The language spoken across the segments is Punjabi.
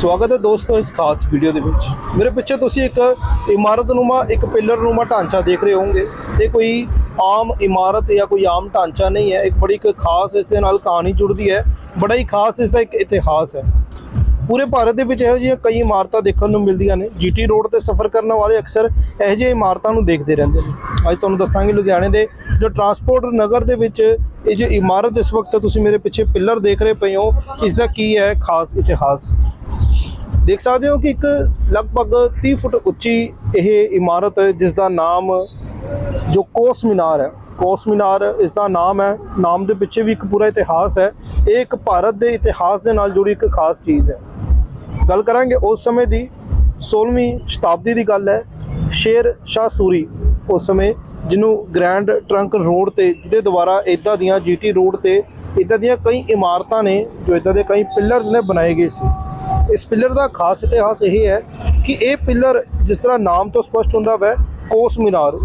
ਸਵਾਗਤ ਹੈ ਦੋਸਤੋ ਇਸ ਖਾਸ ਵੀਡੀਓ ਦੇ ਵਿੱਚ। ਮੇਰੇ ਪਿੱਛੇ ਤੁਸੀਂ ਇੱਕ ਇਮਾਰਤ ਨੂਮਾ, ਇੱਕ ਪਿਲਰ ਨੂਮਾ ਢਾਂਚਾ ਦੇਖ ਰਹੇ ਹੋਵੋਗੇ। ਇਹ ਕੋਈ ਆਮ ਇਮਾਰਤ ਜਾਂ ਕੋਈ ਆਮ ਢਾਂਚਾ ਨਹੀਂ ਹੈ। ਇੱਕ ਬੜੀ ਇੱਕ ਖਾਸ ਇਸ ਦੇ ਨਾਲ ਕਹਾਣੀ ਜੁੜਦੀ ਹੈ। ਬੜਾ ਹੀ ਖਾਸ ਇਸ ਦਾ ਇੱਕ ਇਤਿਹਾਸ ਹੈ। ਪੂਰੇ ਭਾਰਤ ਦੇ ਵਿੱਚ ਇਹੋ ਜਿਹੀਆਂ ਕਈ ਇਮਾਰਤਾਂ ਦੇਖਣ ਨੂੰ ਮਿਲਦੀਆਂ ਨੇ। ਜੀਟੀ ਰੋਡ ਤੇ ਸਫ਼ਰ ਕਰਨ ਵਾਲੇ ਅਕਸਰ ਇਹੋ ਜਿਹੇ ਇਮਾਰਤਾਂ ਨੂੰ ਦੇਖਦੇ ਰਹਿੰਦੇ ਨੇ। ਅੱਜ ਤੁਹਾਨੂੰ ਦੱਸਾਂਗੇ ਲੁਧਿਆਣੇ ਦੇ, ਜੋ ਟਰਾਂਸਪੋਰਟ ਨਗਰ ਦੇ ਵਿੱਚ ਇਹ ਜੋ ਇਮਾਰਤ ਇਸ ਵਕਤ ਤੁਸੀਂ ਮੇਰੇ ਪਿੱਛੇ ਪਿੱਲਰ ਦੇਖ ਰਹੇ ਪਏ ਹੋ, ਇਸ ਦਾ ਕੀ ਹੈ ਖਾਸ ਇਤਿਹਾਸ? ਦੇਖ ਸਕਦੇ ਹੋ ਕਿ ਇੱਕ ਲਗਭਗ 30 ਫੁੱਟ ਉੱਚੀ ਇਹ ਇਮਾਰਤ ਹੈ, ਜਿਸ ਦਾ ਨਾਮ ਜੋ ਕੋਸ ਮੀਨਾਰ ਹੈ। ਕੋਸ ਮੀਨਾਰ ਇਸ ਦਾ ਨਾਮ ਹੈ। ਨਾਮ ਦੇ ਪਿੱਛੇ ਵੀ ਇੱਕ ਪੂਰਾ ਇਤਿਹਾਸ ਹੈ। ਇਹ ਇੱਕ ਭਾਰਤ ਦੇ ਇਤਿਹਾਸ ਦੇ ਨਾਲ ਜੁੜੀ ਇੱਕ ਖਾਸ ਚੀਜ਼ ਹੈ। ਗੱਲ ਕਰਾਂਗੇ ਉਸ ਸਮੇਂ ਦੀ 16ਵੀਂ ਸ਼ਤਾਬਦੀ ਦੀ ਗੱਲ ਹੈ। ਸ਼ੇਰ ਸ਼ਾਹ ਸੂਰੀ ਉਸ ਸਮੇਂ ਜਿਹਨੂੰ ਗ੍ਰੈਂਡ ਟਰੰਕ ਰੋਡ ਤੇ ਜਿਹਦੇ ਦੁਆਰਾ ਇਦਾਂ ਦੀਆਂ ਜੀਟੀ ਰੋਡ ਤੇ ਇਦਾਂ ਦੀਆਂ ਕਈ ਇਮਾਰਤਾਂ ਨੇ ਜੋ ਇਦਾਂ ਦੇ ਕਈ ਪਿਲਰਸ ਨੇ ਬਣਾਏ ਗਏ ਸੀ। ਇਸ ਪਿਲਰ ਦਾ ਖਾਸ ਇਤਿਹਾਸ ਇਹ ਹੈ ਕਿ ਇਹ ਪਿਲਰ ਜਿਸ ਤਰ੍ਹਾਂ ਨਾਮ ਤੋਂ ਸਪਸ਼ਟ ਹੁੰਦਾ ਵੈ, ਕੋਸ ਮੀਨਾਰ।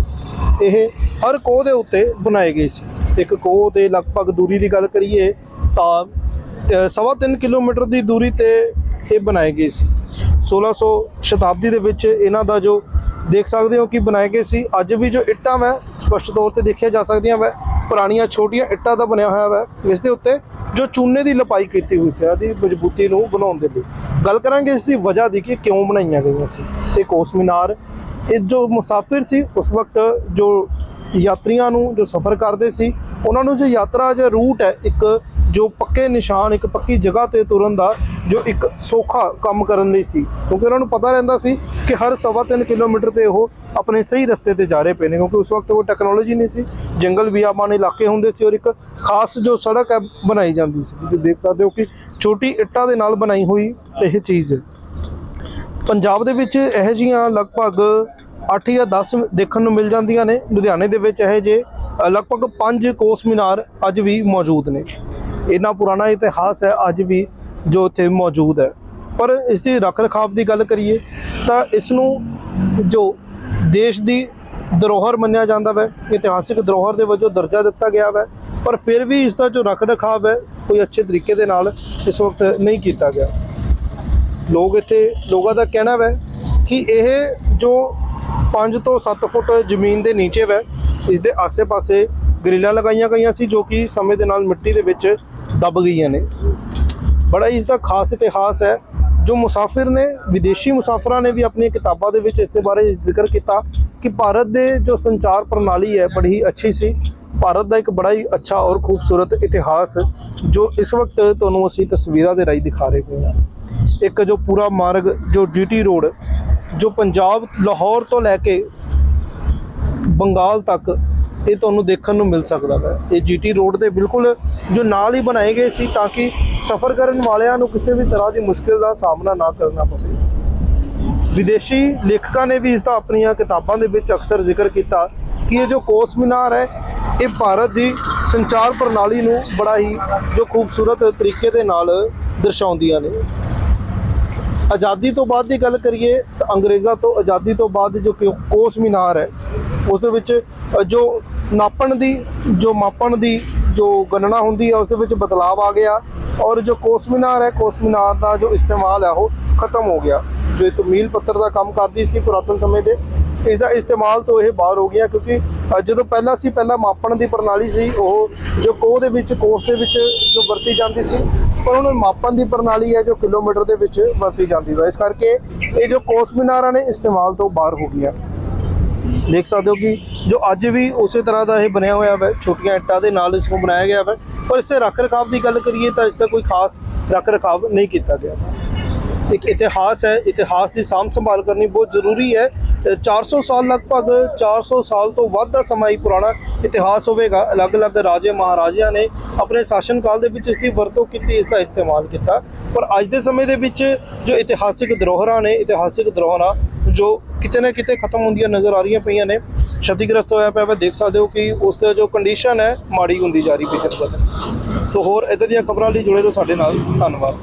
ਇਹ ਹਰ ਕੋਹ ਦੇ ਉੱਤੇ ਬਣਾਏ ਗਏ ਸੀ। ਇੱਕ ਕੋਹ ਦੇ ਲਗਭਗ ਦੂਰੀ ਦੀ ਗੱਲ ਕਰੀਏ ਤਾਂ ਸਵਾ ਤਿੰਨ ਕਿਲੋਮੀਟਰ ਦੀ ਦੂਰੀ ਤੇ ਇਹ ਬਣਾਏ ਗਏ ਸੀ। 1600 ਸ਼ਤਾਬਦੀ ਦੇ ਵਿੱਚ ਇਹਨਾਂ ਦਾ ਜੋ ਦੇਖ ਸਕਦੇ ਹੋ ਕਿ ਬਣਾਏ ਗਏ ਸੀ, ਅੱਜ ਵੀ ਜੋ ਇੱਟਾਂ ਵੈ, ਸਪਸ਼ਟ ਤੌਰ ਤੇ ਦੇਖਿਆ ਜਾ ਸਕਦੀਆਂ ਵੈ, ਪੁਰਾਣੀਆਂ ਛੋਟੀਆਂ ਇੱਟਾਂ ਦਾ ਬਣਿਆ ਹੋਇਆ ਵੈ, ਇਸ ਦੇ ਉੱਤੇ ਜੋ ਚੂਨੇ ਦੀ ਲਪਾਈ ਕੀਤੀ ਹੋਈ ਸੀ ਇਹਦੀ ਮਜ਼ਬੂਤੀ ਨੂੰ ਬਣਾਉਣ ਦੇ ਲਈ। ਗੱਲ ਕਰਾਂਗੇ ਇਸ ਦੀ ਵਜ੍ਹਾ ਦੀ ਕਿ ਕਿਉਂ ਬਣਾਈਆਂ ਗਈਆਂ ਸੀ। ਇਹ ਕੋਸ ਮਿਨਾਰ, ਇਹ ਜੋ ਮੁਸਾਫਿਰ ਸੀ, ਉਸ ਵਕਤ ਜੋ ਯਾਤਰੀਆਂ ਨੂੰ ਜੋ ਸਫ਼ਰ ਕਰਦੇ ਸੀ, ਉਹਨਾਂ ਨੂੰ ਜੋ ਯਾਤਰਾ ਜਾਂ ਰੂਟ ਹੈ, ਇੱਕ ਜੋ ਪੱਕੇ ਨਿਸ਼ਾਨ ਇੱਕ ਪੱਕੀ ਜਗ੍ਹਾ ਤੇ ਤੁਰਨ ਦਾ ਜੋ ਇੱਕ ਸੌਖਾ ਕੰਮ ਕਰਨ ਲਈ ਸੀ। ਕਿਉਂਕਿ ਉਹਨਾਂ ਨੂੰ ਪਤਾ ਰਹਿੰਦਾ ਸੀ ਕਿ ਹਰ ਸਵਾ ਤਿੰਨ ਕਿਲੋਮੀਟਰ ਤੇ ਉਹ ਆਪਣੇ ਸਹੀ ਰਸਤੇ ਤੇ ਜਾ ਰਹੇ ਪਏ ਨੇ, ਕਿਉਂਕਿ ਉਸ ਵਕਤ ਉਹ ਟੈਕਨੋਲੋਜੀ ਨਹੀਂ ਸੀ, ਜੰਗਲ ਬਿਆਬਾਨ ਇਲਾਕੇ ਹੁੰਦੇ ਸੀ ਔਰ ਇੱਕ ਖਾਸ ਜੋ ਸੜਕ ਹੈ ਬਣਾਈ ਜਾਂਦੀ ਸੀ। ਤੁਸੀਂ ਦੇਖ ਸਕਦੇ ਹੋ ਕਿ ਛੋਟੀ ਇੱਟਾਂ ਦੇ ਨਾਲ ਬਣਾਈ ਹੋਈ ਇਹ ਚੀਜ਼ ਹੈ। ਪੰਜਾਬ ਦੇ ਵਿੱਚ ਇਹੋ ਜਿਹੀਆਂ ਲਗਭਗ 8 ਜਾਂ 10 ਦੇਖਣ ਨੂੰ ਮਿਲ ਜਾਂਦੀਆਂ ਨੇ। ਲੁਧਿਆਣੇ ਦੇ ਵਿੱਚ ਇਹੋ ਜਿਹੇ ਲਗਭਗ 5 ਕੋਸ ਮੀਨਾਰ ਅੱਜ ਵੀ ਮੌਜੂਦ ਨੇ। ਇੰਨਾ ਪੁਰਾਣਾ ਇਤਿਹਾਸ ਹੈ, ਅੱਜ ਵੀ ਜੋ ਇੱਥੇ ਮੌਜੂਦ ਹੈ। ਪਰ ਇਸ ਦੀ ਰੱਖ ਰਖਾਵ ਦੀ ਗੱਲ ਕਰੀਏ ਤਾਂ ਇਸ ਨੂੰ ਜੋ ਦੇਸ਼ ਦੀ ਧਰੋਹਰ ਮੰਨਿਆ ਜਾਂਦਾ ਹੈ ਇਤਿਹਾਸਿਕ ਧਰੋਹਰ ਦੇ ਵਜੋਂ ਦਰਜਾ ਦਿੱਤਾ ਗਿਆ ਹੈ ਪਰ ਫਿਰ ਵੀ ਇਸ ਦਾ ਜੋ ਰੱਖ ਰਖਾਵ ਹੈ, ਕੋਈ ਅੱਛੇ ਤਰੀਕੇ ਦੇ ਨਾਲ ਇਸ ਵਕਤ ਨਹੀਂ ਕੀਤਾ ਗਿਆ। ਲੋਕ ਇੱਥੇ, ਲੋਕਾਂ ਦਾ ਕਹਿਣਾ ਹੈ ਕਿ ਇਹ ਜੋ 5 ਤੋਂ 7 ਫੁੱਟ ਜ਼ਮੀਨ ਦੇ ਨੀਚੇ ਵੈ, ਇਸ ਦੇ ਆਸੇ-ਪਾਸੇ ਗਰਿੱਲਾਂ ਲਗਾਈਆਂ ਗਈਆਂ ਸੀ, ਜੋ ਕਿ ਸਮੇਂ ਦੇ ਨਾਲ ਮਿੱਟੀ ਦੇ ਵਿੱਚ ਦਬ ਗਈਆਂ ਨੇ। ਬੜਾ ਹੀ ਇਸ ਦਾ ਖਾਸ ਇਤਿਹਾਸ ਹੈ। ਜੋ ਮੁਸਾਫਿਰ ਨੇ, ਵਿਦੇਸ਼ੀ ਮੁਸਾਫਰਾਂ ਨੇ ਵੀ ਆਪਣੀਆਂ ਕਿਤਾਬਾਂ ਦੇ ਵਿੱਚ ਇਸ ਦੇ ਬਾਰੇ ਜ਼ਿਕਰ ਕੀਤਾ ਕਿ ਭਾਰਤ ਦੇ ਜੋ ਸੰਚਾਰ ਪ੍ਰਣਾਲੀ ਹੈ, ਬੜੀ ਹੀ ਅੱਛੀ ਸੀ। ਭਾਰਤ ਦਾ ਇੱਕ ਬੜਾ ਹੀ ਅੱਛਾ ਔਰ ਖੂਬਸੂਰਤ ਇਤਿਹਾਸ, ਜੋ ਇਸ ਵਕਤ ਤੁਹਾਨੂੰ ਅਸੀਂ ਤਸਵੀਰਾਂ ਦੇ ਰਾਹੀਂ ਦਿਖਾ ਰਹੇ ਹਾਂ। ਇੱਕ ਜੋ ਪੂਰਾ ਮਾਰਗ, ਜੋ ਜੀਟੀ ਰੋਡ, ਜੋ ਪੰਜਾਬ, ਲਾਹੌਰ ਤੋਂ ਲੈ ਕੇ ਬੰਗਾਲ ਤੱਕ ਇਹ ਤੁਹਾਨੂੰ ਦੇਖਣ ਨੂੰ ਮਿਲ ਸਕਦਾ ਹੈ। ਇਹ ਜੀਟੀ ਰੋਡ ਦੇ ਬਿਲਕੁਲ ਜੋ ਨਾਲ ਹੀ ਬਣਾਏ ਗਏ ਸੀ ਤਾਂ ਕਿ ਸਫ਼ਰ ਕਰਨ ਵਾਲਿਆਂ ਨੂੰ ਕਿਸੇ ਵੀ ਤਰ੍ਹਾਂ ਦੀ ਮੁਸ਼ਕਿਲ ਦਾ ਸਾਹਮਣਾ ਨਾ ਕਰਨਾ ਪਵੇ। ਵਿਦੇਸ਼ੀ ਲੇਖਕਾਂ ਨੇ ਵੀ ਇਸ ਦਾ ਆਪਣੀਆਂ ਕਿਤਾਬਾਂ ਦੇ ਵਿੱਚ ਅਕਸਰ ਜ਼ਿਕਰ ਕੀਤਾ ਕਿ ਇਹ ਜੋ ਕੋਸ ਮੀਨਾਰ ਹੈ, ਇਹ ਭਾਰਤ ਦੀ ਸੰਚਾਰ ਪ੍ਰਣਾਲੀ ਨੂੰ ਬੜਾ ਹੀ ਜੋ ਖੂਬਸੂਰਤ ਤਰੀਕੇ ਦੇ ਨਾਲ ਦਰਸਾਉਂਦੀਆਂ ਨੇ। ਆਜ਼ਾਦੀ ਤੋਂ ਬਾਅਦ ਦੀ ਗੱਲ ਕਰੀਏ ਤਾਂ ਅੰਗਰੇਜ਼ਾਂ ਤੋਂ ਆਜ਼ਾਦੀ ਤੋਂ ਬਾਅਦ ਜੋ ਕੋਸ ਮੀਨਾਰ ਹੈ, ਉਸ ਦੇ ਵਿੱਚ ਜੋ ਨਾਪਣ ਦੀ, ਜੋ ਮਾਪਣ ਦੀ ਜੋ ਗਣਨਾ ਹੁੰਦੀ ਹੈ, ਉਸ ਦੇ ਵਿੱਚ ਬਦਲਾਅ ਆ ਗਿਆ ਔਰ ਜੋ ਕੋਸਮਨਾਰ ਹੈ ਕੋਸਮਿਨਾਰ ਦਾ ਜੋ ਇਸਤੇਮਾਲ ਹੈ, ਉਹ ਖਤਮ ਹੋ ਗਿਆ। ਜੋ ਇੱਕ ਮੀਲ ਪੱਤਰ ਦਾ ਕੰਮ ਕਰਦੀ ਸੀ ਪੁਰਾਤਨ ਸਮੇਂ ਦੇ ਇਸ ਦਾ ਇਸਤੇਮਾਲ ਤੋਂ ਇਹ ਬਾਹਰ ਹੋ ਗਿਆ ਕਿਉਂਕਿ ਜਦੋਂ ਪਹਿਲਾਂ ਸੀ, ਪਹਿਲਾਂ ਮਾਪਣ ਦੀ ਪ੍ਰਣਾਲੀ ਸੀ, ਉਹ ਜੋ ਕੋਹ ਦੇ ਵਿੱਚ, ਕੋਸ ਦੇ ਵਿੱਚ ਜੋ ਵਰਤੀ ਜਾਂਦੀ ਸੀ, ਪਰ ਹੁਣ ਮਾਪਣ ਦੀ ਪ੍ਰਣਾਲੀ ਹੈ, ਜੋ ਕਿਲੋਮੀਟਰ ਦੇ ਵਿੱਚ ਵਰਤੀ ਜਾਂਦੀ ਹੈ। ਇਸ ਕਰਕੇ ਇਹ ਜੋ ਕੋਸ ਮੀਨਾਰਾਂ ਨੇ ਇਸਤੇਮਾਲ ਤੋਂ ਬਾਹਰ ਹੋ ਗਈਆਂ। ਦੇਖ ਸਕਦੇ ਹੋ ਕਿ ਜੋ ਅੱਜ ਵੀ ਉਸੇ ਤਰ੍ਹਾਂ ਦਾ ਇਹ ਬਣਿਆ ਹੋਇਆ ਹੈ ਛੋਟੀਆਂ ਇੱਟਾਂ ਦੇ ਨਾਲ ਇਸ ਨੂੰ ਬਣਾਇਆ ਗਿਆ ਹੈ ਪਰ ਇਸ ਦੇ ਰੱਖ ਰਖਾਵ ਦੀ ਗੱਲ ਕਰੀਏ ਤਾਂ ਇਸ ਦਾ ਕੋਈ ਖਾਸ ਰੱਖ ਰਖਾਵ ਨਹੀਂ ਕੀਤਾ ਗਿਆ। ਇੱਕ ਇਤਿਹਾਸ ਹੈ ਇਤਿਹਾਸ ਦੀ ਸਾਂਭ ਸੰਭਾਲ ਕਰਨੀ ਬਹੁਤ ਜ਼ਰੂਰੀ ਹੈ। ਅ, 400 ਸਾਲ ਲਗਭਗ 400 ਸਾਲ ਤੋਂ ਵੱਧ ਦਾ ਸਮਾਂ ਹੀ ਪੁਰਾਣਾ ਇਤਿਹਾਸ ਹੋਵੇਗਾ। ਅਲੱਗ-ਅਲੱਗ ਰਾਜੇ ਮਹਾਰਾਜਿਆਂ ਨੇ ਆਪਣੇ ਸ਼ਾਸਨ ਕਾਲ ਦੇ ਵਿੱਚ ਇਸ ਦੀ ਵਰਤੋਂ ਕੀਤੀ ਇਸ ਦਾ ਇਸਤੇਮਾਲ ਕੀਤਾ। ਪਰ ਅੱਜ ਦੇ ਸਮੇਂ ਦੇ ਵਿੱਚ ਜੋ ਇਤਿਹਾਸਿਕ ਧਰੋਹਰਾਂ ਨੇ ਇਤਿਹਾਸਿਕ ਧਰੋਹਰਾਂ ਜੋ ਕਿਤੇ ਨਾ ਕਿਤੇ ਖਤਮ ਹੁੰਦੀਆਂ ਨਜ਼ਰ ਆ ਰਹੀਆਂ ਪਈਆਂ ਨੇ ਛਤੀਗ੍ਰਸਤ ਹੋਇਆ ਪਿਆ ਵਾ ਦੇਖ ਸਕਦੇ ਹੋ ਕਿ ਉਸ ਦਾ ਜੋ ਕੰਡੀਸ਼ਨ ਹੈ ਮਾੜੀ ਹੁੰਦੀ ਜਾ ਰਹੀ ਹੈ। ਸੋ ਹੋਰ ਇਦਾਂ ਦੀਆਂ ਖਬਰਾਂ ਲਈ ਜੁੜੇ ਰਹੋ ਸਾਡੇ ਨਾਲ। ਧੰਨਵਾਦ।